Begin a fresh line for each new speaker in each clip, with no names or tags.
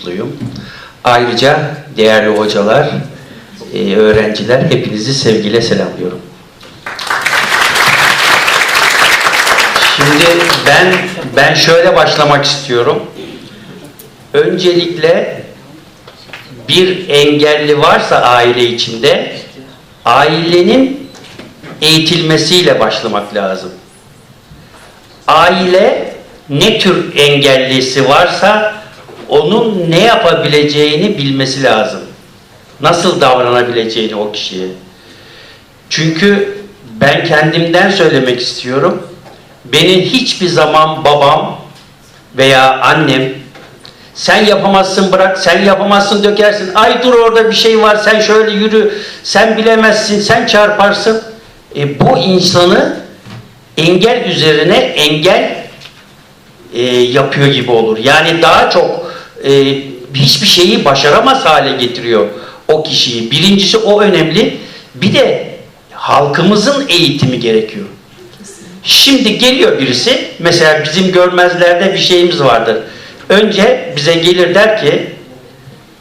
mutluyum. Ayrıca değerli hocalar, e, öğrenciler hepinizi sevgiyle selamlıyorum. Şimdi ben ben şöyle başlamak istiyorum. Öncelikle bir engelli varsa aile içinde ailenin eğitilmesiyle başlamak lazım. Aile ne tür engellisi varsa onun ne yapabileceğini bilmesi lazım. Nasıl davranabileceğini o kişiye. Çünkü ben kendimden söylemek istiyorum. Beni hiçbir zaman babam veya annem sen yapamazsın bırak, sen yapamazsın dökersin. Ay dur orada bir şey var, sen şöyle yürü, sen bilemezsin, sen çarparsın. E, bu insanı engel üzerine engel e, yapıyor gibi olur. Yani daha çok e, hiçbir şeyi başaramaz hale getiriyor o kişiyi. Birincisi o önemli. Bir de halkımızın eğitimi gerekiyor. Şimdi geliyor birisi, mesela bizim görmezlerde bir şeyimiz vardır. Önce bize gelir der ki,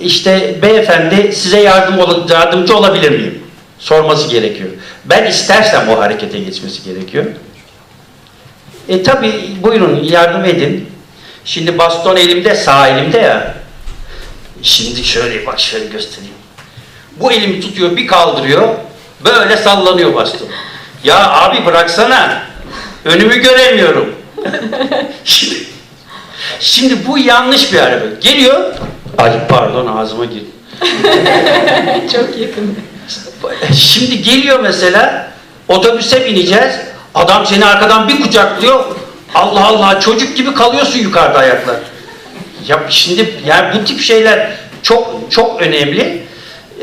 işte beyefendi size yardım ol- yardımcı olabilir miyim? Sorması gerekiyor. Ben istersem o harekete geçmesi gerekiyor. E tabi buyurun yardım edin. Şimdi baston elimde, sağ elimde ya. Şimdi şöyle bak şöyle göstereyim. Bu elimi tutuyor, bir kaldırıyor, böyle sallanıyor baston. Ya abi bıraksana. Önümü göremiyorum. şimdi, şimdi bu yanlış bir hareket. Geliyor. Ay pardon ağzıma girdi.
Çok yakın.
Şimdi geliyor mesela otobüse bineceğiz. Adam seni arkadan bir kucaklıyor. Allah Allah çocuk gibi kalıyorsun yukarıda ayaklar. Ya şimdi yani bu tip şeyler çok çok önemli.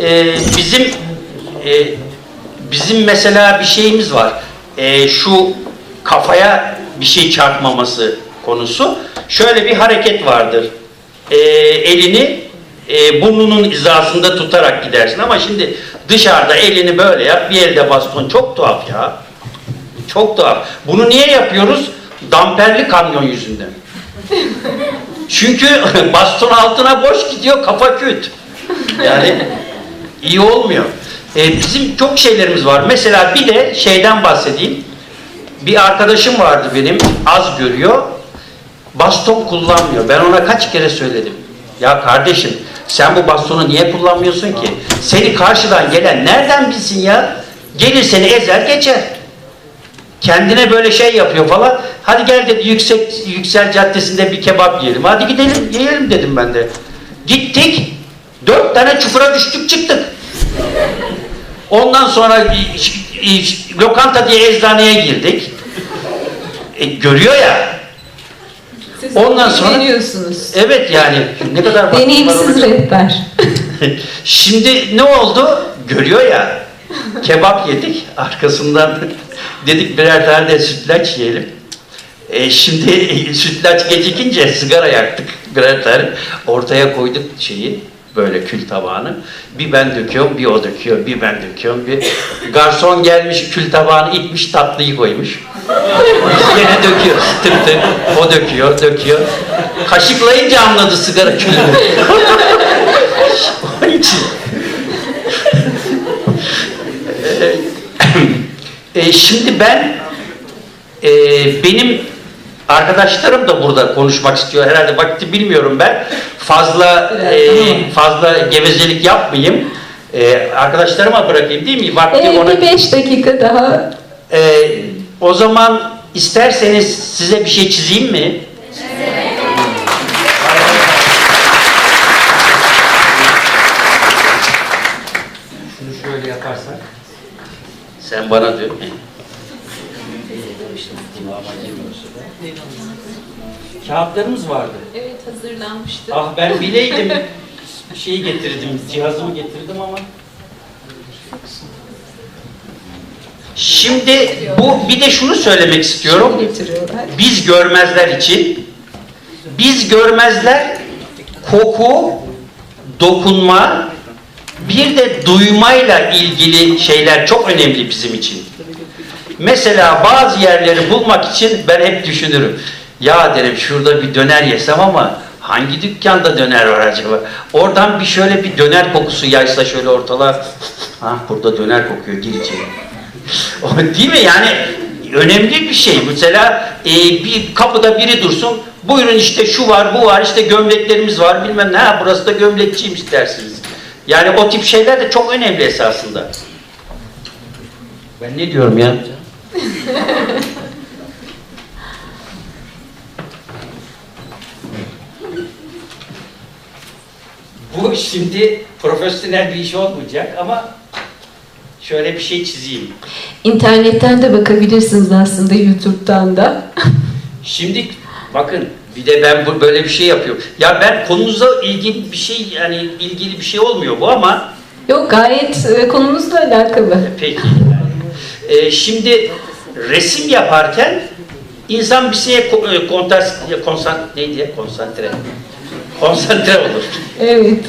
Ee, bizim e, bizim mesela bir şeyimiz var. Ee, şu kafaya bir şey çarpmaması konusu. Şöyle bir hareket vardır. Ee, elini e, burnunun hizasında tutarak gidersin ama şimdi dışarıda elini böyle yap bir elde baston çok tuhaf ya. Çok tuhaf. Bunu niye yapıyoruz? Damperli kamyon yüzünden. Çünkü baston altına boş gidiyor kafa küt. Yani iyi olmuyor. Ee, bizim çok şeylerimiz var. Mesela bir de şeyden bahsedeyim. Bir arkadaşım vardı benim az görüyor. Baston kullanmıyor. Ben ona kaç kere söyledim. Ya kardeşim sen bu bastonu niye kullanmıyorsun ki? Seni karşıdan gelen nereden bilsin ya? Gelir seni ezer geçer. Kendine böyle şey yapıyor falan. Hadi gel dedi yüksek yüksel caddesinde bir kebap yiyelim. Hadi gidelim yiyelim dedim ben de. Gittik. Dört tane çukura düştük çıktık. Ondan sonra lokanta diye eczaneye girdik. E, görüyor ya.
Siz
Ondan sonra-. Evet yani ne kadar
Deneyimsiz rehber.
Şimdi ne oldu? Görüyor ya. Kebap yedik. Arkasından dedik birer tane de sütlaç yiyelim. E şimdi sütlaç gecikince sigara yaktık birer tane. Ortaya koyduk şeyi böyle kül tabağını. Bir ben döküyorum, bir o döküyor, bir ben döküyorum, bir garson gelmiş kül tabağını itmiş tatlıyı koymuş. Biz gene döküyoruz. Tık. O döküyor, döküyor. Kaşıklayınca anladı sigara külünü. Onun için. E, şimdi ben e, benim arkadaşlarım da burada konuşmak istiyor. Herhalde vakti bilmiyorum ben. Fazla e, fazla gevezelik yapmayayım. E, arkadaşlarıma bırakayım değil mi? Vakti
Ee,
ona
bir beş dakika daha.
E, o zaman isterseniz size bir şey çizeyim mi? Şunu şöyle yaparsak. Bana diyor. Kağıtlarımız vardı.
Evet hazırlanmıştı.
Ah ben bileydim. Şeyi getirdim, cihazımı getirdim ama. Şimdi bu bir de şunu söylemek istiyorum. Biz görmezler için biz görmezler koku, dokunma, bir de duymayla ilgili şeyler çok önemli bizim için. Mesela bazı yerleri bulmak için ben hep düşünürüm. Ya derim şurada bir döner yesem ama hangi dükkanda döner var acaba? Oradan bir şöyle bir döner kokusu yaysa şöyle ortalığa. Ha burada döner kokuyor gir içeri. Değil mi? Yani önemli bir şey. Mesela e, bir kapıda biri dursun. Buyurun işte şu var, bu var, işte gömleklerimiz var, bilmem ne. Ha burası da gömlekçiymiş dersiniz. Yani o tip şeyler de çok önemli esasında. Ben ne diyorum ya? Bu şimdi profesyonel bir iş olmayacak ama şöyle bir şey çizeyim.
İnternetten de bakabilirsiniz aslında YouTube'dan da.
Şimdi bakın bir de ben bu böyle bir şey yapıyorum. Ya ben konunuza ilgili bir şey yani ilgili bir şey olmuyor bu ama
Yok gayet e, konumuzla alakalı.
peki. Ee, şimdi resim yaparken insan bir şeye ko- e, kontas, neydi? Konsantre. Konsantre olur.
Evet.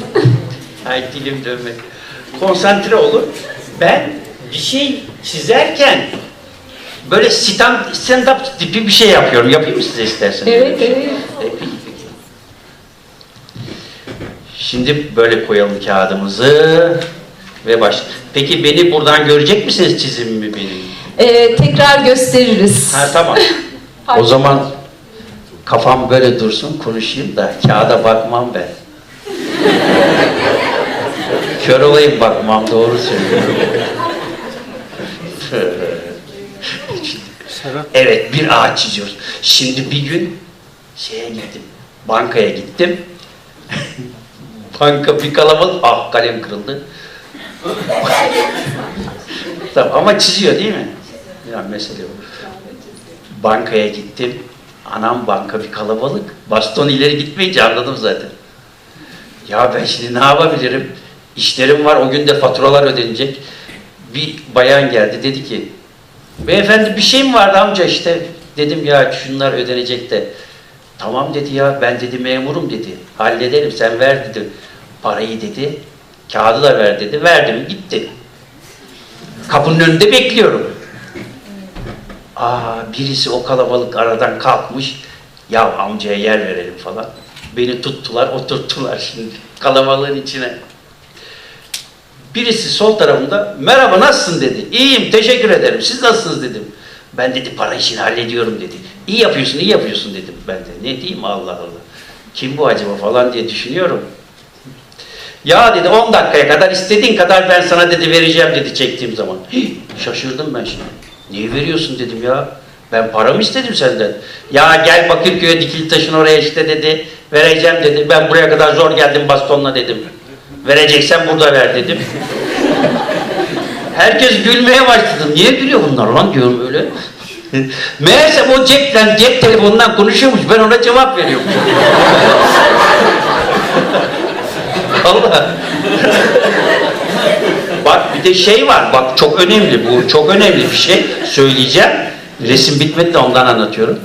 Ay dilim dönmek. Konsantre olur. Ben bir şey çizerken böyle stand, stand up tipi bir şey yapıyorum. Yapayım mı size isterseniz?
Evet, evet.
E, peki, peki. Şimdi böyle koyalım kağıdımızı ve baş. Peki beni buradan görecek misiniz çizimimi benim?
Ee, tekrar gösteririz.
Ha tamam. o zaman kafam böyle dursun konuşayım da kağıda bakmam ben. Kör olayım bakmam doğru söylüyorum. Evet bir ağaç çiziyoruz. Şimdi bir gün şeye gittim. Bankaya gittim. Banka bir kalabalık. Ah kalem kırıldı. tamam ama çiziyor değil mi? Ya mesele o. Bankaya gittim. Anam banka bir kalabalık. Baston ileri gitmeyince anladım zaten. Ya ben şimdi ne yapabilirim? İşlerim var, o gün de faturalar ödenecek. Bir bayan geldi, dedi ki, beyefendi bir şey mi vardı amca işte? Dedim ya şunlar ödenecek de. Tamam dedi ya, ben dedi memurum dedi. Hallederim, sen ver dedi. Parayı dedi, kağıdı da ver dedi. Verdim, gitti. Kapının önünde bekliyorum. Aa, birisi o kalabalık aradan kalkmış. Ya amcaya yer verelim falan. Beni tuttular, oturttular şimdi kalabalığın içine. Birisi sol tarafımda merhaba nasılsın dedi. İyiyim teşekkür ederim siz nasılsınız dedim. Ben dedi para işini hallediyorum dedi. İyi yapıyorsun iyi yapıyorsun dedim ben de. Ne diyeyim Allah Allah. Kim bu acaba falan diye düşünüyorum. Ya dedi 10 dakikaya kadar istediğin kadar ben sana dedi vereceğim dedi çektiğim zaman. Hih, şaşırdım ben şimdi. Niye veriyorsun dedim ya. Ben para mı istedim senden? Ya gel Bakırköy'e dikili taşın oraya işte dedi. Vereceğim dedi. Ben buraya kadar zor geldim bastonla dedim. Vereceksen burada ver dedim. Herkes gülmeye başladı. Niye gülüyor bunlar lan diyorum öyle. Meğerse o cepten, cep telefonundan konuşuyormuş. Ben ona cevap veriyorum. Allah. bak bir de şey var. Bak çok önemli bu. Çok önemli bir şey. Söyleyeceğim. Resim bitmedi de ondan anlatıyorum.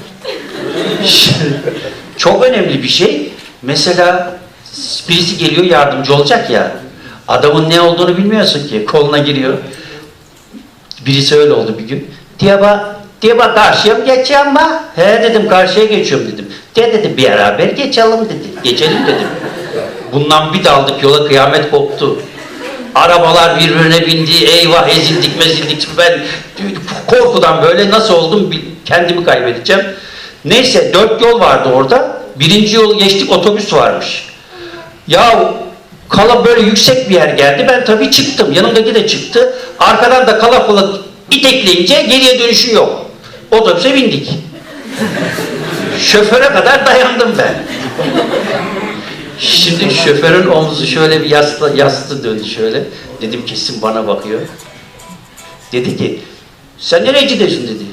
çok önemli bir şey. Mesela birisi geliyor yardımcı olacak ya. Adamın ne olduğunu bilmiyorsun ki. Koluna giriyor. Birisi öyle oldu bir gün. Diye bak, diye bak karşıya mı geçeceğim mi? He dedim karşıya geçiyorum dedim. De dedi beraber geçelim dedi. Geçelim dedim. Bundan bir daldık yola kıyamet koptu. Arabalar birbirine bindi. Eyvah ezildik mezildik. Ben korkudan böyle nasıl oldum kendimi kaybedeceğim. Neyse dört yol vardı orada. Birinci yolu geçtik otobüs varmış. Ya kala böyle yüksek bir yer geldi. Ben tabii çıktım. Yanımdaki de çıktı. Arkadan da kalabalık itekleyince geriye dönüşü yok. Otobüse bindik. Şoföre kadar dayandım ben. Şimdi şoförün omzu şöyle bir yaslı, yastı döndü şöyle. Dedim kesin bana bakıyor. Dedi ki sen nereye gidiyorsun dedi.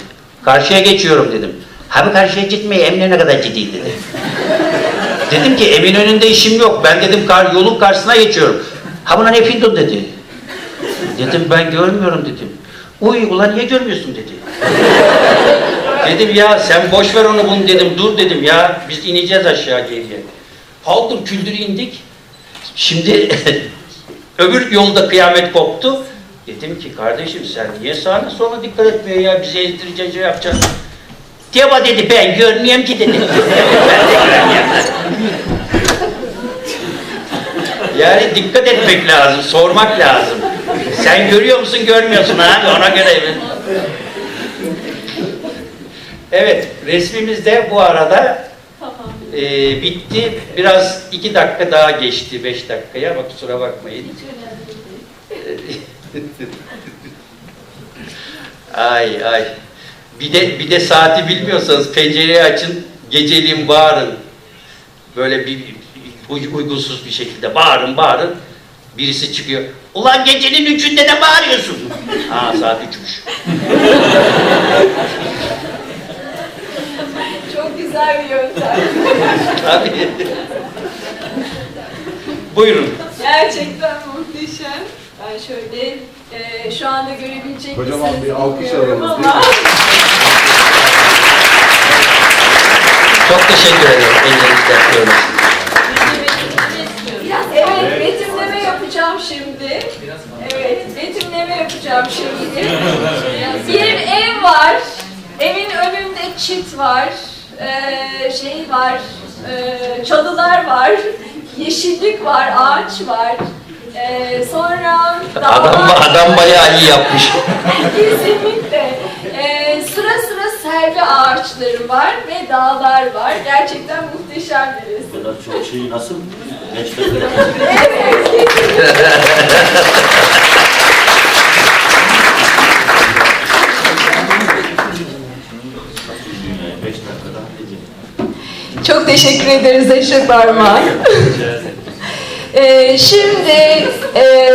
Karşıya geçiyorum dedim. Abi karşıya gitmeye Eminönü'ne kadar gideyim dedi. Dedim ki Eminönü'nde işim yok. Ben dedim kar, yolun karşısına geçiyorum. Ha buna ne pindun dedi. Dedim ben görmüyorum dedim. Uy ulan niye görmüyorsun dedi. dedim ya sen boş ver onu bunu dedim. Dur dedim ya biz ineceğiz aşağı geriye. Haldır küldür indik. Şimdi öbür yolda kıyamet koptu. Dedim ki kardeşim sen niye sağına sola dikkat etmiyor ya bizi ezdireceğiz şey yapacaksın. Deva dedi ben görmeyeyim ki dedi. ben de görmeyeyim. Yani dikkat etmek lazım, sormak lazım. Sen görüyor musun, görmüyorsun abi ona göre mi? Evet, resmimiz de bu arada e, bitti. Biraz iki dakika daha geçti, beş dakikaya ama kusura bakmayın. ay ay. Bir de bir de saati bilmiyorsanız pencereyi açın, geceliğin bağırın. Böyle bir, uygunsuz bir şekilde bağırın bağırın. Birisi çıkıyor. Ulan gecenin üçünde ne bağırıyorsun? Ha saat üçmüş.
Çok güzel bir yöntem.
Tabii. Buyurun.
Gerçekten muhteşem. Ben şöyle e, şu anda görebilecek
Kocaman
misiniz
bir alkış alalım,
ama
Çok teşekkür ederim. Ellerinizden öpüyorum.
Evet, betimleme yapacağım şimdi. Evet, betimleme yapacağım şimdi. Bir ev var. Evin önünde çit var. Ee, şey var. ee, çalılar var. Yeşillik var, ağaç var. Ee, sonra
Adam, adam bayağı iyi yapmış.
Kesinlikle. Ee, sıra sıra servi ağaçları var ve dağlar var. Gerçekten muhteşem bir resim.
Bu kadar çok şeyi nasıl dakikada
Evet.
Çok teşekkür ederiz Eşref Armağan. Ee, şimdi e,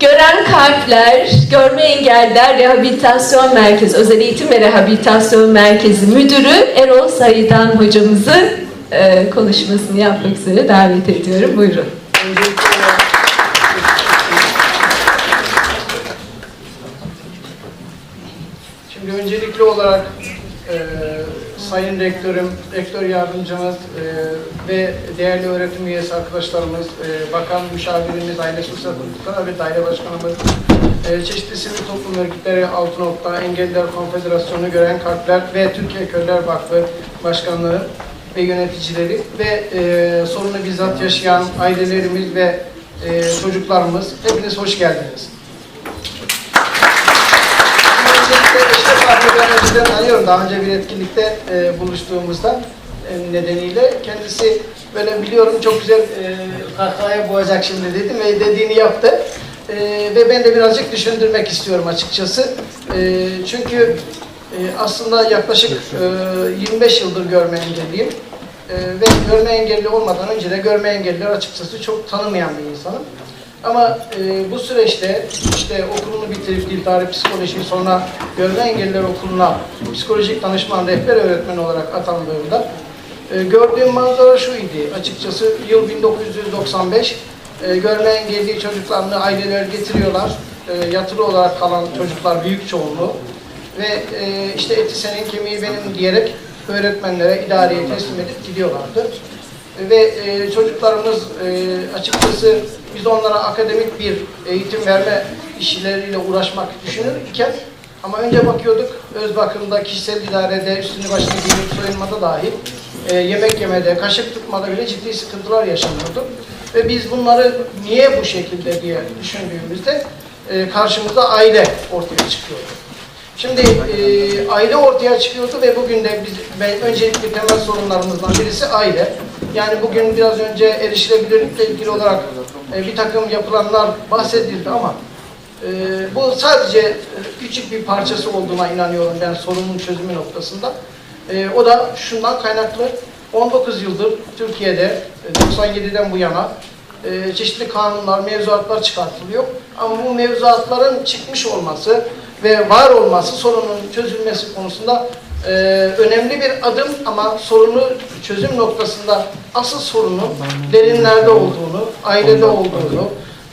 Gören Kalpler, Görme Engeller Rehabilitasyon Merkezi, Özel Eğitim ve Rehabilitasyon Merkezi Müdürü Erol Sayıdan hocamızı e, konuşmasını yapmak üzere davet ediyorum. Buyurun.
Şimdi öncelikli olarak Sayın Rektörüm, Rektör Yardımcımız e, ve değerli öğretim üyesi arkadaşlarımız, e, Bakan Müşavirimiz, Aile Sosyal Politikalar ve Daire Başkanımız, e, çeşitli sivil toplum örgütleri, Altı Nokta, Engelliler Konfederasyonu, Gören Kalpler ve Türkiye Köyler Vakfı Başkanlığı ve yöneticileri ve e, sorunu bizzat yaşayan ailelerimiz ve e, çocuklarımız, hepiniz hoş geldiniz. Öncelikle Abi ben önceden tanıyorum. Daha önce bir etkinlikte e, buluştuğumuzda e, nedeniyle. Kendisi böyle biliyorum çok güzel e, kahkahaya boğacak şimdi dedim ve dediğini yaptı. E, ve ben de birazcık düşündürmek istiyorum açıkçası. E, çünkü e, aslında yaklaşık e, 25 yıldır görme engelliyim. E, ve görme engelli olmadan önce de görme engelliler açıkçası çok tanımayan bir insanım. Ama e, bu süreçte işte okulunu bitirip dil tarih psikoloji sonra görme engelliler okuluna psikolojik danışman rehber öğretmen olarak atandığımda e, gördüğüm manzara şuydu. Açıkçası yıl 1995 e, görme engelli çocuklarını aileler getiriyorlar. E, yatılı olarak kalan çocuklar büyük çoğunluğu ve e, işte eti senin kemiği benim diyerek öğretmenlere, idareye teslim edip gidiyorlardı ve e, çocuklarımız e, açıkçası biz onlara akademik bir eğitim verme işleriyle uğraşmak düşünürken ama önce bakıyorduk öz bakımda, kişisel idarede, üstünü başını giyinip soyunmada dahi e, yemek yemede, kaşık tutmada bile ciddi sıkıntılar yaşanıyordu. Ve biz bunları niye bu şekilde diye düşündüğümüzde e, karşımıza aile ortaya çıkıyordu. Şimdi e, aile ortaya çıkıyordu ve bugün de biz ve öncelikli temel sorunlarımızdan birisi aile. Yani bugün biraz önce erişilebilirlikle ilgili olarak e, bir takım yapılanlar bahsedildi ama e, bu sadece e, küçük bir parçası olduğuna inanıyorum ben sorunun çözümü noktasında. E, o da şundan kaynaklı 19 yıldır Türkiye'de e, 97'den bu yana e, çeşitli kanunlar, mevzuatlar çıkartılıyor. Ama bu mevzuatların çıkmış olması ve var olması sorunun çözülmesi konusunda e, önemli bir adım ama sorunu çözüm noktasında asıl sorunun derinlerde olduğunu, ailede olduğunu,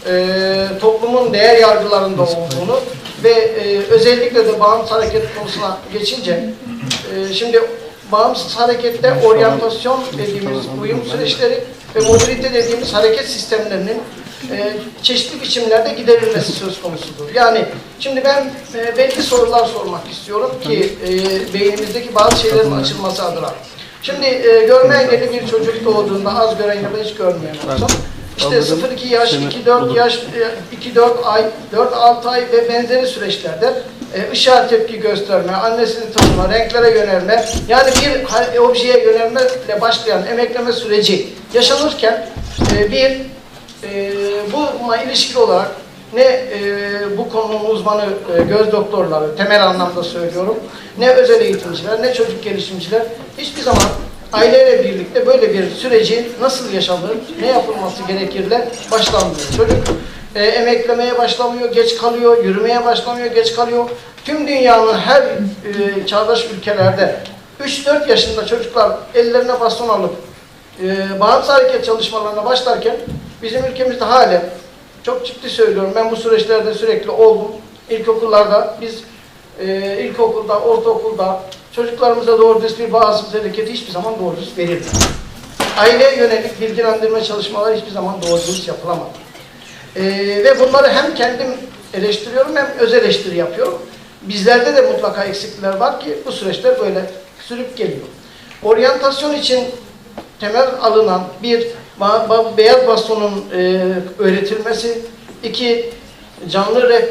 e, toplumun değer yargılarında olduğunu ve e, özellikle de bağımsız hareket konusuna geçince e, şimdi bağımsız harekette oryantasyon dediğimiz uyum süreçleri ve mobilite dediğimiz hareket sistemlerinin e, çeşitli biçimlerde giderilmesi söz konusudur. Yani şimdi ben e, belli sorular sormak istiyorum ki e, beynimizdeki bazı şeylerin açılması adına. Şimdi e, görme engelli bir çocuk doğduğunda az gören ya da hiç görmeyen olsun. İşte 0-2 yaş, 2-4 yaş, 2-4 ay, 4-6 ay ve benzeri süreçlerde e, ışığa tepki gösterme, annesini tanıma, renklere yönelme, yani bir objeye yönelmeyle başlayan emekleme süreci yaşanırken e, bir e, bununla ilişkili olarak ne e, bu konunun uzmanı e, göz doktorları, temel anlamda söylüyorum, ne özel eğitimciler, ne çocuk gelişimciler hiçbir zaman aileyle birlikte böyle bir süreci nasıl yaşanır, ne yapılması gerekirle başlanmıyor. Çocuk e, emeklemeye başlamıyor, geç kalıyor, yürümeye başlamıyor, geç kalıyor. Tüm dünyanın her e, çağdaş ülkelerde 3-4 yaşında çocuklar ellerine baston alıp e, bağımsız hareket çalışmalarına başlarken bizim ülkemizde halen çok ciddi söylüyorum ben bu süreçlerde sürekli oldum. İlkokullarda biz e, ilkokulda, ortaokulda çocuklarımıza doğru düz bir bağımsız hareketi hiçbir zaman doğru düz verilmedi. Aileye yönelik bilgilendirme çalışmaları hiçbir zaman doğru düz yapılamadı. E, ve bunları hem kendim eleştiriyorum hem öz eleştiri yapıyorum. Bizlerde de mutlaka eksiklikler var ki bu süreçler böyle sürüp geliyor. Oryantasyon için temel alınan bir beyaz bastonun e, öğretilmesi, iki canlı rehber